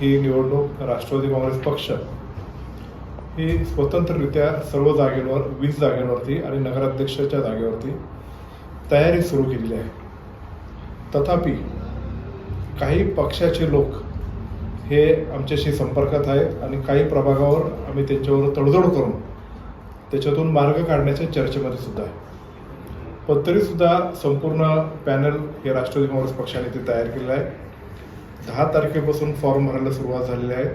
ही निवडणूक राष्ट्रवादी काँग्रेस पक्ष. ही स्वतंत्ररित्या सर्व जागेवर वीस जागेवरती आणि नगराध्यक्षाच्या जागेवरती तयारी सुरू केलेली आहे. तथापि काही पक्षाचे लोक हे आमच्याशी संपर्कात आहेत आणि काही प्रभागावर आम्ही त्यांच्यावर तडजोड करून त्याच्यातून मार्ग काढण्याच्या चर्चेमध्ये सुद्धा आहे. पण तरीसुद्धा संपूर्ण पॅनल हे राष्ट्रवादी काँग्रेस पक्षाने ते तयार केलेलं आहे. दहा तारखेपासून फॉर्म भरायला सुरुवात झालेली आहे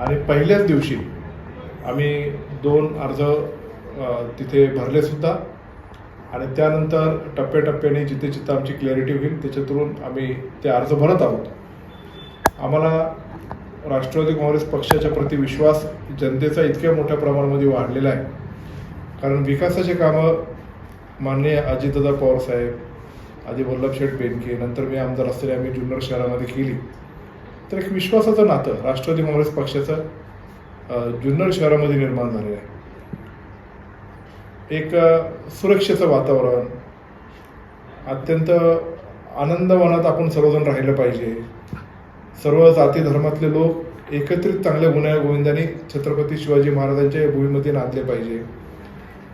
आणि पहिल्याच दिवशी आम्ही दोन अर्ज तिथे भरले सुद्धा. आणि त्यानंतर टप्प्याटप्प्याने जिथे जिथं आमची क्लॅरिटी होईल त्याच्यातून आम्ही ते अर्ज भरत आहोत. आम्हाला राष्ट्रवादी काँग्रेस पक्षाच्या प्रति विश्वास जनतेचा इतक्या मोठ्या प्रमाणामध्ये वाढलेला आहे. कारण विकासाचे कामं माननीय अजितदादा पवारसाहेब आधी वल्लभशेठ बेनके नंतर मी आमदार असलेली आम्ही जुन्नर शहरामध्ये केली. तर एक विश्वासाचं नातं राष्ट्रवादी काँग्रेस पक्षाचं जुन्नर शहरामध्ये निर्माण झालेलं आहे. एक सुरक्षेचं वातावरण अत्यंत आनंद मनात आपण सर्वजण राहिलं पाहिजे. सर्व जाती धर्मातले लोक एकत्रित चांगल्या गुन्ह्या गोविंदाने छत्रपती शिवाजी महाराजांच्या भूमीमध्ये नांदले पाहिजे.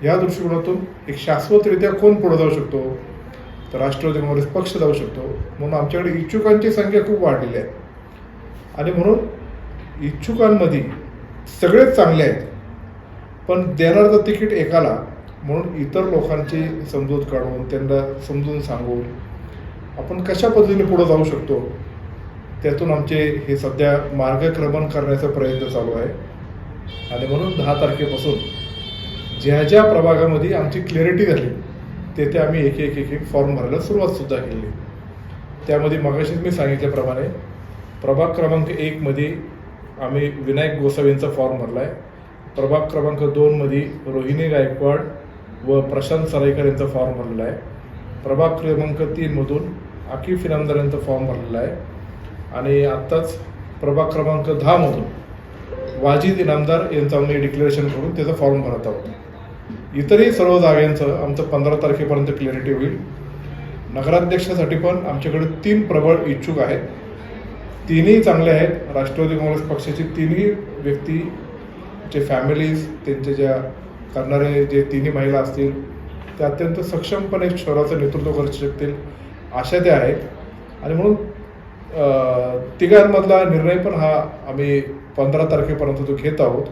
या दृष्टिकोनातून एक शाश्वतरित्या कोण पुढे जाऊ शकतो? तर राष्ट्रवादी काँग्रेस पक्ष जाऊ शकतो. म्हणून आमच्याकडे इच्छुकांची संख्या खूप वाढलेली आहे. आणि म्हणून इच्छुकांमध्ये सगळेच चांगले आहेत. पण देणारं तिकीट एकाला. म्हणून इतर लोकांची समजूत काढून त्यांना समजून सांगून आपण कशा पद्धतीने पुढे जाऊ शकतो? त्यातून आमचे हे सध्या मार्गक्रमण करण्याचा प्रयत्न चालू आहे. आणि म्हणून दहा तारखेपासून ज्या ज्या प्रभागामध्ये आमची क्लॅरिटी झाली तेथे आम्ही एक एक एक एक फॉर्म भरायला सुरुवातसुद्धा केली. त्यामध्ये मगाशीच मी सांगितल्याप्रमाणे प्रभाग क्रमांक एकमध्ये आम्ही विनायक गोसावींचा फॉर्म भरला आहे प्रभाग क्रमांक दोनमध्ये रोहिणी गायकवाड व प्रशांत सराईकर यांचा फॉर्म भरलेला आहे. प्रभाग क्रमांक तीनमधून आकिफ इनामदार यांचा फॉर्म भरलेला आहे. आणि आत्ताच प्रभाग क्रमांक दहामधून वाजिद इनामदार यांचा आम्ही डिक्लेरेशन करून त्याचा फॉर्म भरत आहोत. इतरही सर्व जागांचं आमचं पंधरा तारखेपर्यंत क्लॅरिटी होईल. नगराध्यक्षासाठी पण आमच्याकडे तीन प्रबळ इच्छुक आहेत. तिन्ही चांगले आहेत. राष्ट्रवादी काँग्रेस पक्षाची तिन्ही व्यक्ती जे फॅमिलीज त्यांचे ज्या करणारे जे तिन्ही महिला असतील ते अत्यंत सक्षमपणे शहराचं नेतृत्व करू शकतील अशा त्या आहेत. आणि म्हणून तिघांमधला निर्णय पण हा आम्ही पंधरा तारखेपर्यंत तो घेत आहोत.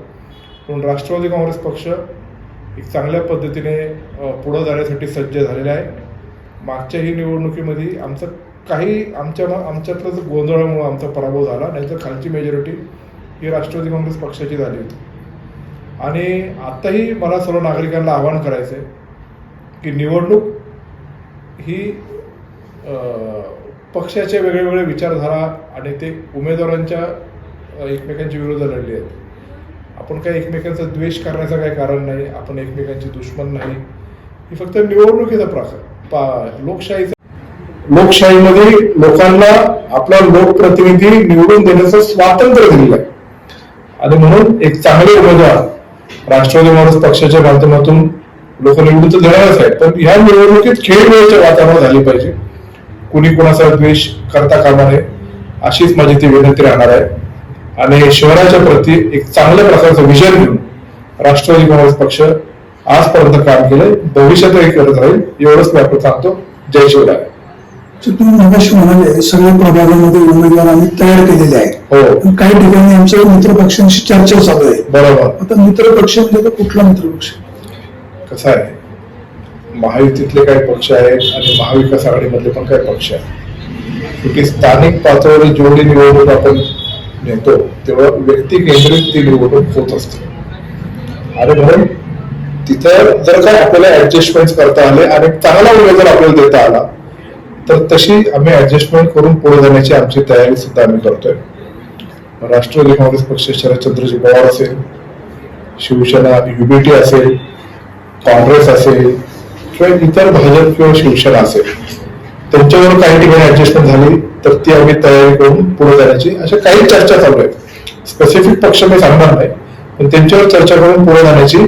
म्हणून राष्ट्रवादी काँग्रेस पक्ष एक चांगल्या पद्धतीने पुढं जाण्यासाठी सज्ज झालेला आहे. मागच्याही निवडणुकीमध्ये आमचं काही आमच्या आमच्यातलं गोंधळामुळं आमचा पराभव झाला नाहीतर खालची मेजॉरिटी ही राष्ट्रवादी काँग्रेस पक्षाची झाली होती. आणि आत्ताही मला सर्व नागरिकांना आवाहन करायचं आहे की निवडणूक ही पक्षाचे वेगळे वेगळे विचारधारा आणि ते उमेदवारांच्या एकमेकांच्या विरोधात लढले आहेत. आपण काही एकमेकांचा द्वेष करण्याचं काही कारण नाही आपण एकमेकांचे दुश्मन नाही. ही फक्त निवडणुकीचा प्रकार. पा लोकशाहीचा लोकशाहीमध्ये लोकांना आपला लोकप्रतिनिधी निवडून देण्याचं स्वातंत्र्य दिलेलं आहे. आणि म्हणून एक चांगले उमेदवार राष्ट्रवादी काँग्रेस पक्षाच्या माध्यमातून लोक निवडून तर देणारच आहेत. पण ह्या निवडणुकीत खेळ वेळेचे वातावरण झाले पाहिजे. कुणी कुणाचा द्वेष करता कामा नये अशीच माझी ती विनंती राहणार आहे. आणि शहराच्या प्रती एक चांगल्या प्रकारचं विजन घेऊन राष्ट्रवादी काँग्रेस पक्ष आजपर्यंत काम केलंय. भविष्यातही करत राहील. एवढंच मी आपण सांगतो. जय शिवराय. तुम्ही मगाशी म्हणाले सर्व प्रभागामध्ये उमेदवार आम्ही तयार केलेले आहेत. हो. काही ठिकाणी आमच्या मित्र पक्षांशी चर्चा चालू आहे. बरोबर. आता मित्र पक्ष म्हणजे कुठला मित्र पक्ष कसं आहे? महायुतीतले काही पक्ष आहेत आणि महाविकास आघाडीमधले पण काही पक्ष आहेत. स्थानिक पातळीवर जेवढी निवडणूक आपण नेतो तेव्हा व्यक्ती केंद्रित ती निवडणूक होत असते. आणि म्हणून तिथं जर काय आपल्याला ऍडजस्टमेंट करता आले आणि चांगला वेळ जर आपल्याला देता आला तर तशी आम्ही ऍडजस्टमेंट करून पुढे जाण्याची आमची तयारी सुद्धा आम्ही करतोय. राष्ट्रवादी काँग्रेस पक्ष शरदचंद्रजी पवार असेल शिवसेना युबीटी असेल काँग्रेस असेल किंवा इतर भाजप किंवा शिवसेना असेल त्यांच्यावर काही ठिकाणी ऍडजस्टमेंट झाली तर ती आम्ही तयारी करून पुढे जाण्याची अशा काही चर्चा चालू आहेत. स्पेसिफिक पक्ष मी सांगणार नाही पण त्यांच्यावर चर्चा करून पुढे जाण्याची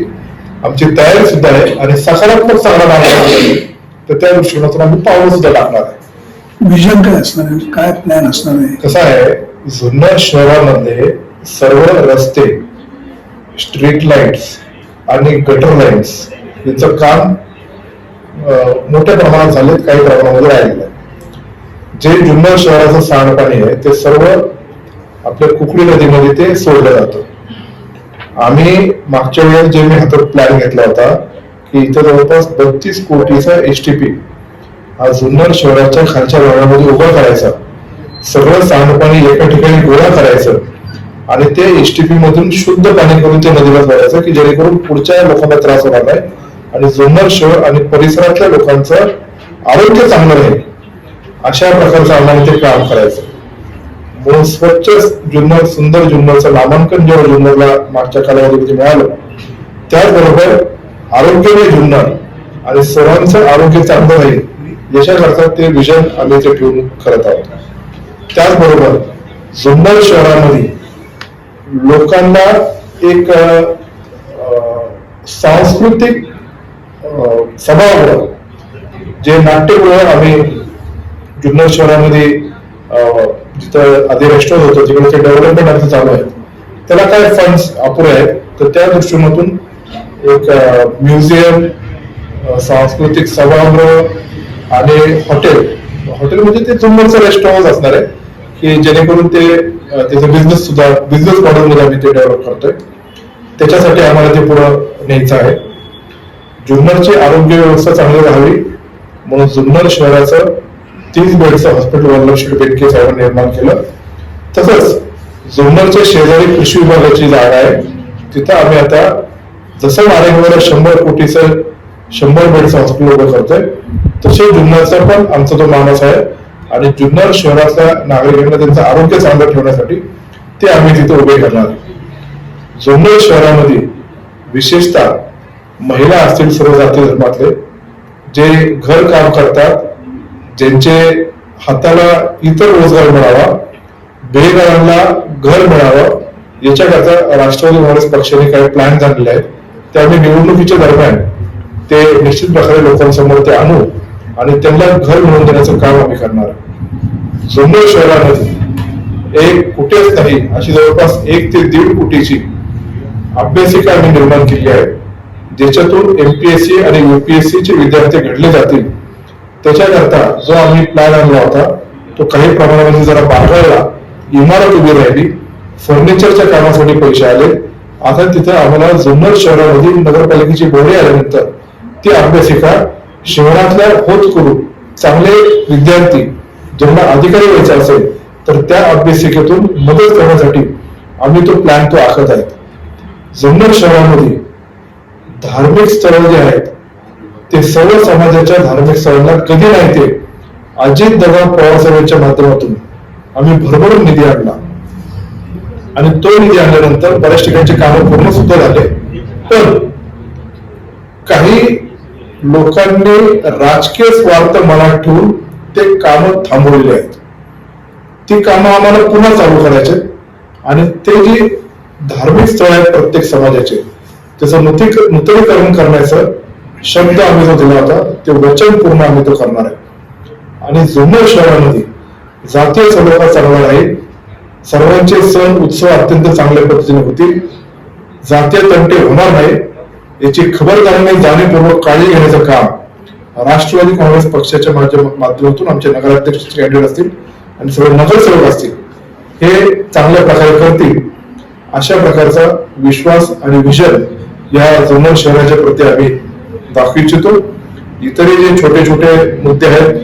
आमची तयारी सुद्धा आहे आणि सकारात्मक चांगला मार्ग तर त्या दृष्टिकोनातून आम्ही पावलं सुद्धा टाकणार आहे. विजन काय असणार आहे? काय प्लॅन असणार आहे? कसं आहे जुन्नर शहरामध्ये सर्व रस्ते स्ट्रीट लाईट्स आणि गटर लाईन्स यांचं काम मोठ्या प्रमाणात झालेत काही प्रमाणामध्ये राहिलेलं आहे. जे जुन्नर शहराचं सांडपाणी आहे ते सर्व आपल्या कुकडी नदीमध्ये ते सोडलं जातं. आम्ही मागच्या वेळेस जे मी हातात प्लॅन घेतला होता की इथं जवळपास बत्तीस कोटीचा एस टी पी हा जुन्नर शहराच्या खालच्या भागामध्ये उभा करायचा. सगळं सांडपाणी एका ठिकाणी गोळा करायचं आणि ते एस टी पी मधून शुद्ध पाणी करून ते नदीला सोडायचं की जेणेकरून पुढच्या लोकांना त्रास होणार नाही आणि जुन्नर शहर आणि परिसरातल्या लोकांचं आरोग्य चांगलं राहील. अशा प्रकारचं आम्हाला ते काम करायचं. म्हणून स्वच्छ जुन्नर सुंदर जुन्नरचं नामांकन जेव्हा जुन्नरला मागच्या कालावधीमध्ये मिळालं त्याचबरोबर आरोग्यमय जुन्नर आणि सर्वांचं आरोग्य चांगलं राहील याच्याकरता ते विजन आम्ही ते ठेवून करत आहोत. त्याचबरोबर जुन्नर शहरामध्ये लोकांना एक सांस्कृतिक सभागृह जे नाट्यगृह आम्ही जुन्नर शहरामध्ये जिथं आधी रेस्टॉरंट होतं तिकडे ते डेव्हलपमेंट आता चालू आहे. त्याला काय फंड्स अपुरे आहेत तर त्या दृष्टीमधून एक म्युझियम सांस्कृतिक सभागृह आणि हॉटेल हॉटेल म्हणजे ते जुन्नरचं रेस्टॉरंट असणार आहे की जेणेकरून ते त्याचं बिझनेस सुद्धा बिझनेस मॉडेलमध्ये आम्ही ते डेव्हलप करतोय. त्याच्यासाठी आम्हाला ते पुढं न्यायचं आहे. जुन्नरची आरोग्य व्यवस्था चांगली राहावी म्हणून जुन्नर शहराचं तीस बेडचं हॉस्पिटल वल्लभश्री बेटके साहेबांनी निर्माण केलं. तसंच जुन्नरच्या शेजारी कृषी विभागाची जागा आहे. तिथं आम्ही आता जसं नारायणवाडा शंभर कोटीचं शंभर बेडचं हॉस्पिटल उभं करतोय तसे जुन्नरचा पण आमचा तो मानस आहे. आणि जुन्नर शहरातल्या नागरिकांना त्यांचं आरोग्य चांगलं ठेवण्यासाठी ते आम्ही तिथे उभे करणार. जुन्नर शहरामध्ये विशेषतः महिला असतील सर्व जाती धर्मातले जे घर काम करतात ज्यांचे हाताला इतर रोजगार मिळावा बेघरांना घर मिळावं याच्याकरता राष्ट्रवादी काँग्रेस पक्षाने काही प्लॅन झालेले आहेत. ते आम्ही निवडणुकीच्या दरम्यान ते निश्चित प्रकारे लोकांसमोर ते आणू आणि त्यांना घर मिळवून देण्याचं काम आम्ही करणार आहे जुन्नर शहरामध्ये एक कुठेच नाही अशी जवळपास एक ते दीड कोटीची अभ्यासिका आम्ही निर्माण केली आहे. ज्याच्यातून एमपीएससी आणि युपीएससी चे विद्यार्थी घडले जातील. त्याच्याकरता जो आम्ही प्लॅन आणला होता तो काही प्रमाणामध्ये जरा बाजारला इमारत उभी राहिली फर्निचरच्या कामासाठी पैसे आले. आता तिथं आम्हाला जुन्नर शहरामध्ये नगरपालिकेची बोर्डे आल्यानंतर ती अभ्यासिका शहरातल्या होत करून चांगले विद्यार्थी ज्यांना अधिकारी व्हायचा असेल तर त्या अभ्यासिकेतून मदत करण्यासाठी आम्ही तो प्लॅन तो आखत आहे. जुन्नर शहरामध्ये धार्मिक स्थळं जे आहेत ते सर्व समाजाच्या धार्मिक स्थळांना कधी नाही ते? अजित दादा पवार साहेबांच्या माध्यमातून. आम्ही भरभरून निधी आणला. आणि तो निधी आणल्यानंतर बऱ्याच ठिकाणचे कामं पूर्ण सुद्धा झाले. पण काही लोकांनी राजकीय स्वार्थ मनात ठेवून ते कामं थांबवलेली आहेत. ती कामं आम्हाला पुन्हा चालू करायचे आणि ते जी धार्मिक स्थळ आहेत प्रत्येक समाजाचे त्याचं नूतनीकरण करण्याचं शब्द आम्ही जो दिला होता ते वचन पूर्ण आम्ही तो करणार आहे. आणि जुन्नर शहरामध्ये जातीय सलोखा चालणार आहे. सर्वांचे सण उत्सव अत्यंत चांगल्या पद्धतीने होतील. जातीय तंटे होणार नाही. याची खबरदारीने जाणीवपूर्वक काळजी घेण्याचं काम राष्ट्रवादी काँग्रेस पक्षाच्या माध्यमातून आमचे नगराध्यक्ष कॅन्डिडेट असतील आणि सर्व नगरसेवक असतील हे चांगल्या प्रकारे करतील. अशा प्रकारचा विश्वास आणि विजन या जुन्नर शहराच्या प्रती आम्ही दाखवू इच्छितो इतरही जे छोटे छोटे मुद्दे आहेत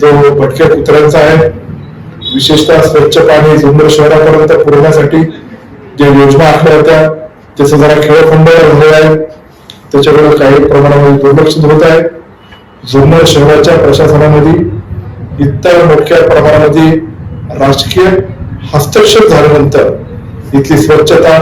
जो भटक्या कुत्र्यांचा आहे विशेषतः स्वच्छ पाणी जुंबर शहरापर्यंत पुरवण्यासाठी ज्या योजना आखल्या होत्या त्याचं जरा खेळखंड झालेला आहे. त्याच्याकडे काही प्रमाणामध्ये दुर्लक्षित होत आहे. जुन्नर शहराच्या प्रशासनामध्ये इतर मोठ्या प्रमाणामध्ये राजकीय हस्तक्षेप झाल्यानंतर इथली स्वच्छता